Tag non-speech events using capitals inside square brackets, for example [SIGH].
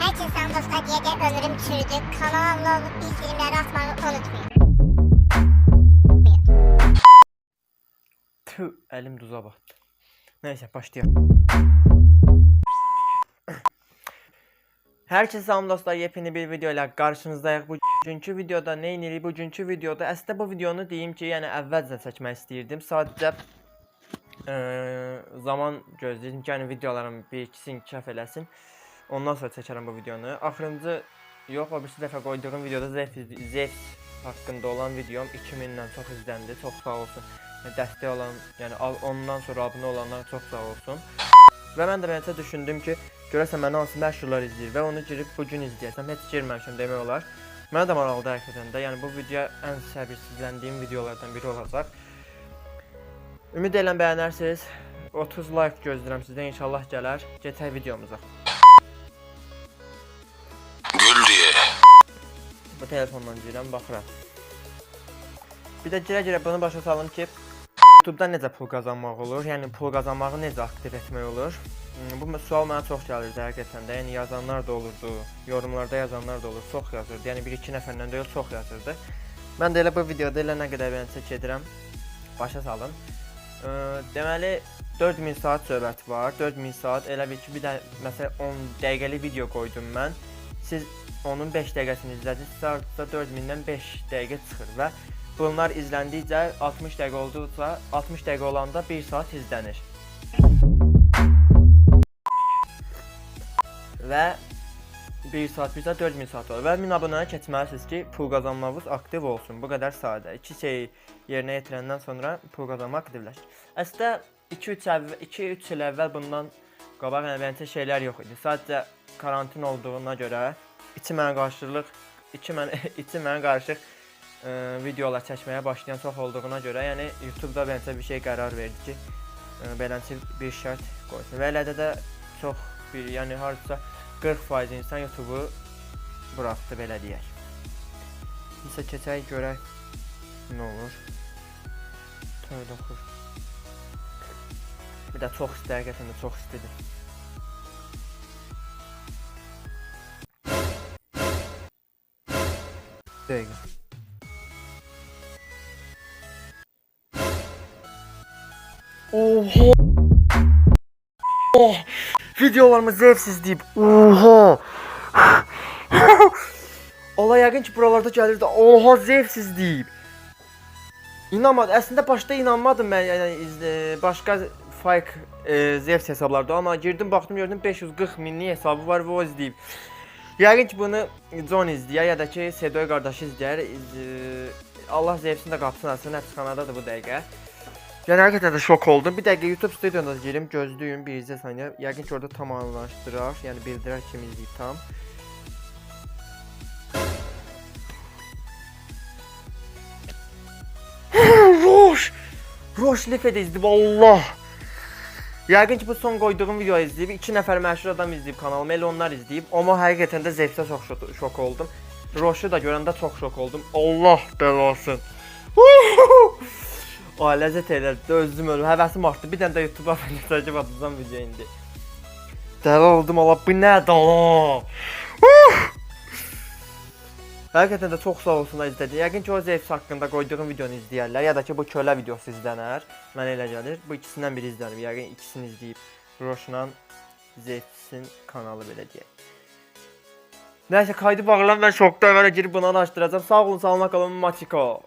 Herkese selam dostlar diye de ömrüm çürüdü. Kanala abone olup bildirimleri atmayı unutmayın. Tüh, elim duza battı. Neyse başlayalım. Herkese salam dostlar, yepyeni bir video ilə qarşınızdayıq. Bu günkü videoda nə edirik? Bu günkü videoda əslində bu videonu deyim ki, yəni əvvəlcə çəkmək istəyirdim. Sadəcə eee, zaman gözləyirdim ki, yəni videolarım bir ikisi inkişaf eləsin. Ondan sonra çəkərəm bu videonu. Axırıncı yox, o birisi dəfə qoyduğum videoda Zef, Zef haqqında olan videom 2000-dən çox izləndi. Çox sağ olsun. Dəstək olan, yəni ondan sonra abunə olanlar çox sağ olsun. Və mən də beləncə düşündüm ki, görəsən məni hansı məşhurlar izləyir və onu girib bu gün izləyəsəm, heç girməmişəm demək olar. Mənə də maraqlıdır həqiqətən də. Yəni bu video ən səbirsizləndiyim videolardan biri olacaq. Ümid edirəm bəyənərsiniz. 30 like gözləyirəm sizdən inşallah gələr. Getək videomuza. Bu telefondan girəm, baxıram. Bir də girə-girə bunu başa salım ki, YouTube-dan necə pul qazanmaq olur? Yəni pul qazanmağı necə aktiv etmək olur? Hmm, Bu sual mənə çox gəlirdi həqiqətən də. Yəni yazanlar da olurdu, yorumlarda yazanlar da olur, çox yazırdı. Yəni 1-2 nəfərdən deyil, çox yazırdı. Mən də elə bu videoda elə nə qədər bəyənsə gedirəm, başa salım. Ee, deməli 4000 saat söhbət var. 4000 saat elə bil ki, bir də məsələn 10 dəqiqəlik video qoydum mən. Siz onun 5 dəqiqəsini izlədinizsə, artıq 4000-dən 5 dəqiqə çıxır və bunlar izləndikcə 60 dəqiqə olduqca 60 dəqiqə olanda 1 saat izlənir. Və 1 saat, 1 saat 4000 saat olur. Və 1000 abunəyə keçməlisiniz ki, pul qazanmağınız aktiv olsun. Bu qədər sadə. 2 şey yerinə yetirəndən sonra pul qazanmaq aktivləşir. Əslində 2-3 əvvəl 2-3 il əvvəl bundan qabaq yəni bənzər şeylər yox idi. Sadəcə karantin olduğuna görə içi mənə qarşılıq, içi mənə [LAUGHS] içi mənə qarışıq ə, videolar çəkməyə başlayan çox olduğuna görə, yəni YouTube-da bir şey qərar verdi ki, ə, beləncə bir şərt qoysun. Və elə də çox bir, yəni hardasa 40% insan YouTube-u buraxdı belə deyək. Nəsə keçək görək nə olur. Tövlə. Bir də çox istəyir, həqiqətən də çox istədim. Dəqiqə. Oha! Oh! Videolarımı zevksiz deyib. Oha! [LAUGHS] Olay yəqin ki buralarda gəlirdi. Oha zevksiz deyib. İnanmadım. Əslində başda inanmadım mən. Yəni izlə- başqa fake e, Zevs hesablarda amma girdim baxdım gördüm 540 minlik hesabı var və o izləyib. Yəqin ki bunu John izləyər ya da ki Sedoy qardaşı izləyər. İz, Allah Zevsin də qapısını açsın. Həbsxanadadır bu dəqiqə. Yəni həqiqətən də şok oldum. Bir dəqiqə YouTube stüdyona girim, gözləyim, bir izlə saniyə. Yəqin ki orada tamamlaşdırar, yəni bildirər kim izləyib tam. Roş! Roş lifədə izləyib Allah. Yəqin ki bu son qoyduğum videoyu izləyib, 2 nəfər məşhur adam izləyib kanalımı, elə onlar izləyib. Amma həqiqətən də zevkdə çox şok, oldum. Roşu da görəndə çox şok oldum. Allah bəlasın. [LAUGHS] Ay ləzzət elər, özüm ölüm, həvəsim artdı. Bir dənə də YouTube-a [LAUGHS] məsajı atacağam video indi. Dəli oldum Allah, bu nədir Həqiqətən də çox sağ olsunlar izlədi. Yəqin ki o Zevs haqqında qoyduğum videonu izləyərlər ya da ki bu kölə videosu izlənər. Mənə elə gəlir. Bu ikisindən biri izlənir. Yəqin ikisini izləyib Roşnan Zevsin kanalı belə deyək. Nəysə kaydı bağlan mən şokda əvvələ girib bunu araşdıracağam. Sağ olun, salamat qalın, Matiko.